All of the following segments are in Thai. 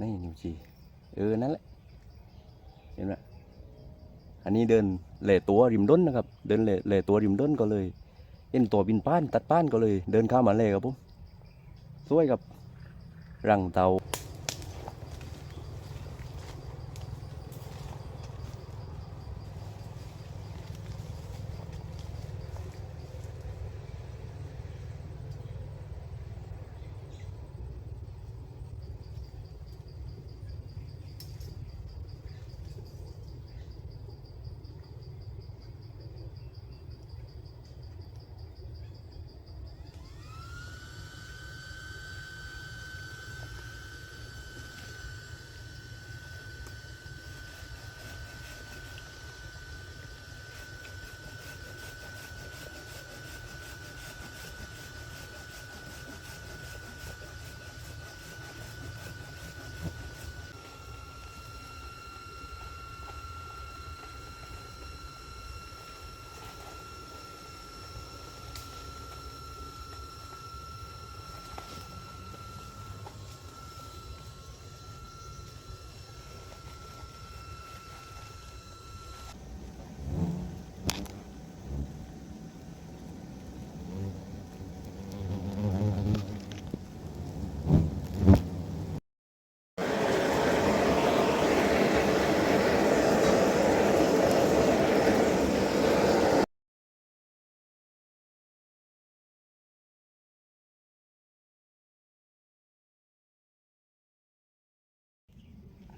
นี่นิวจีเออ นั่นแหละ เห็นไหมอันนี้เดินเหล่ตัวริมด้นนะครับ เดินเล่เหล่ตัวริมด้นก็เลย เห็นตัวบินป้านตัดป้านก็เลย เดินข้ามมาเลยครับผมสวยกับ รังเตา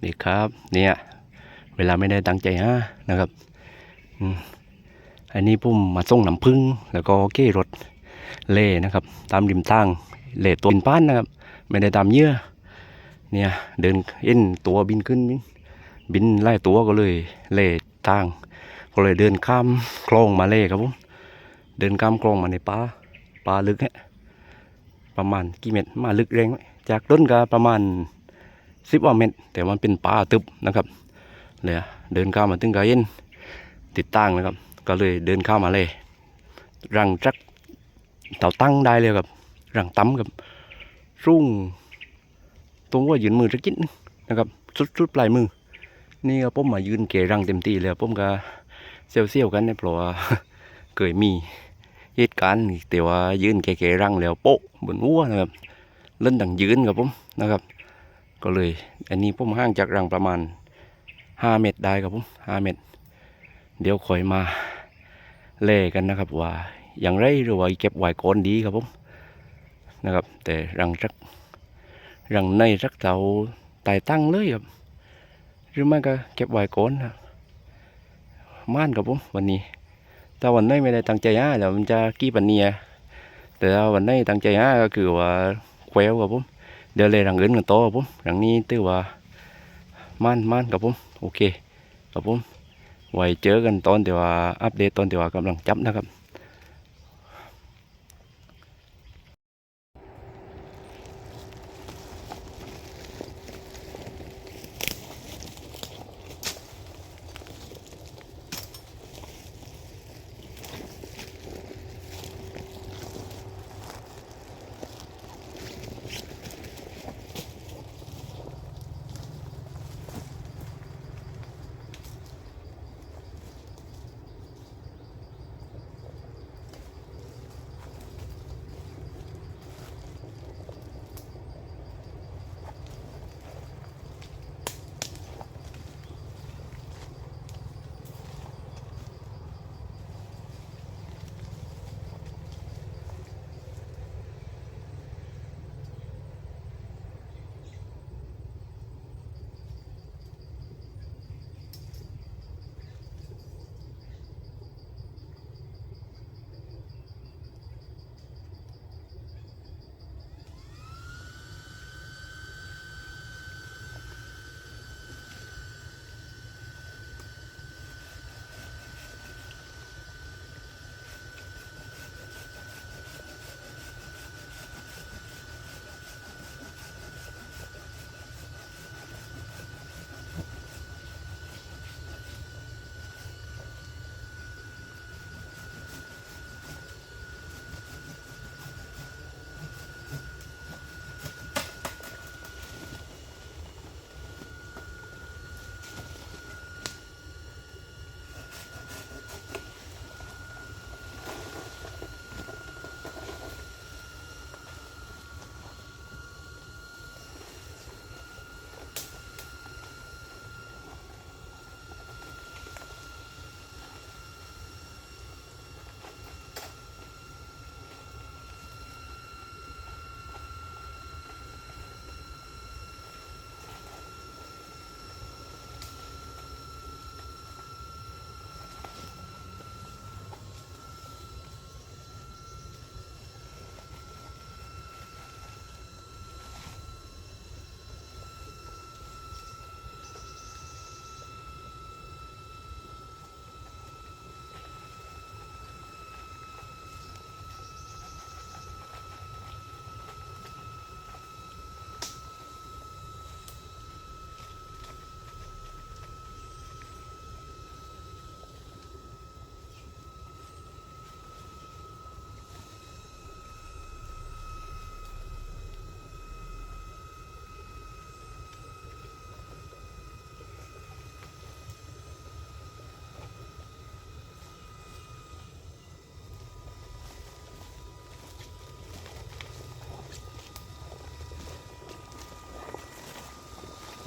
นี่ครับ เนี่ย เวลาไม่ได้ตั้งใจฮะนะครับอันนี้พุ่มมาส่งน้ำพึ่งแล้วก็เก้รถเล่นะครับ ตามริมทางเล่ตัวบินป้านนะครับ ไม่ได้ตามเยื่อเนี่ยเดินเอ็นตัวบินขึ้น บินไล่ตัวก็เลยเล่ทาง ก็เลยเดินข้ามคลองมาเล่ครับผมเดินข้ามคลองมาในป่าป่าลึกฮะประมาณกี่เมตรมาลึกแรงไหมจากต้นก็ประมาณ สิบว่าเมตร แต่มันเป็นป่าตึบนะครับเลยเดินเข้ามาถึงกาเย็นติดตั้งนะครับ ก็เลยเดินเข้ามาเลย รังจักเต่าตั้งได้เลยครับ รังตั้มกับรุ่งตรงว่ายืนมือจักจินนะครับสุดสุดปลายมือ นี่ก็ผมมายืนเกรังเต็มที่เลยผมก็เซียวเซียวๆกันเนี่ยเพราะว่าเคยมีเหตุการณ์นี่แต่ว่ายืนเกรังแล้วโป๊ะบนหัวนะครับเล่นดังยืนครับผมนะครับ ก็เลย อันนี้ผมห่างจากรังประมาณห้าเมตรได้ครับผมห้าเมตร เดี๋ยวคอยมาเล่กันนะครับว่าอย่างไรหรือว่าเก็บไว้ก่อนดีครับผมนะครับ แต่รังรักรังในรักเตาไต่ตั้งเลยครับ หรือไม่ก็เก็บไว้ก่อนครับม่านครับผมวันนี้ถ้าวันไหนไม่ได้ตั้งใจหาแล้วมันจะกี่ปันเนียแต่ถ้าวันไหนตั้งใจหาก็คือว่าแควครับผม เดี๋ยวเลยรังอื่นกันต่อครับผมรังนี้ตือว่าม่านม่านครับผมโอเคครับผมไว้เจอกันตอนเดี๋ยวอัปเดตตอนเดี๋ยวกำลังจับนะครับ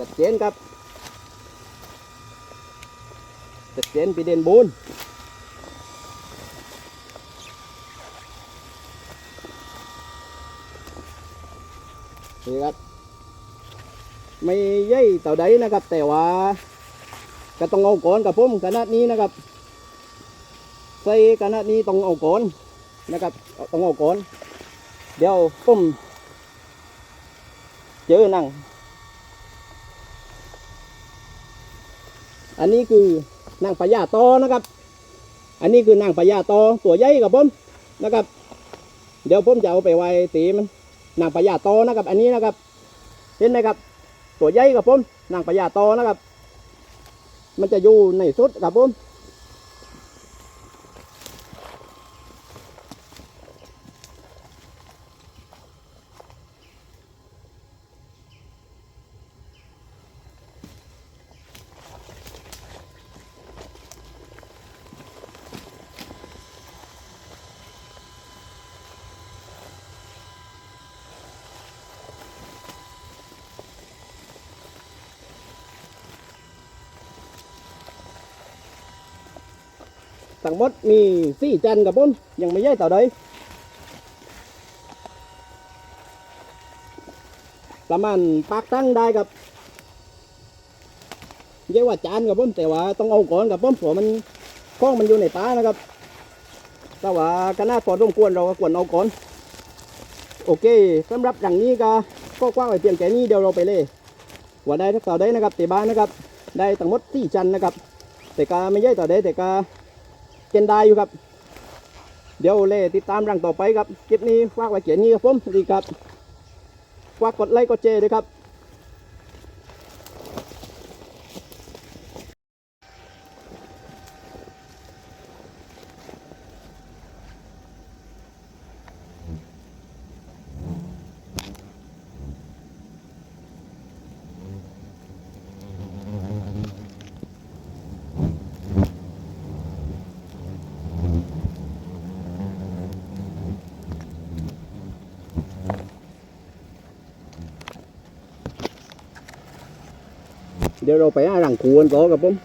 ชัดเจนครับชัดเจนไปเด่นบูนนี่ครับไม่ใย่เต่าใดนะครับ แต่ว่าก็ต้องเอาก่อนกับผมขนาดนี้นะครับใส่ขนาดนี้ต้องเอาก่อนนะครับต้องเอาก่อนเดี๋ยวผมเจอหนัง อันนี้คือนางพญาตอนะครับ อันนี้คือนางปญาตอตัวใหญ่กับผมนะครับ เดี๋ยวผมจะเอาไปไว้ตีมันนางพญาตอนะครับ อันนี้นะครับ เห็นไหมครับ ตัวใหญ่กับผมนางพญาตอนะครับ มันจะอยู่ในสุดครับผม ทั้งหมดมีสี่จันกับผมยังไม่ใหญ่ต่อใดประมาณปากตั้งได้ครับเยกว่าจานกับผมแต่ว่าต้องเอาก่อนกับผมเพราะมันข้องมันอยู่ในป่านะครับแต่ว่าขนาดพอสมควรเราก็ควรเอาก่อนโอเคสำหรับอย่างนี้ก็ก็กว้างไปเพียงแค่นี้เดี๋ยวเราไปเลยว่าได้ต่อได้นะครับตีบ้านนะครับ ได้ทั้งหมดสี่จันนะครับ แต่กาไม่ใหญ่ต่อได้แต่กา เจนได้อยู่ครับ เดี๋ยวเล่ติดตามรังต่อไปครับคลิปนี้ฝากไว้เขียนนี้ครับผมดีครับฝากกดไลค์กดแชร์ด้วยครับ เดี๋ยวเราไปหารังคูกันต่อครับผม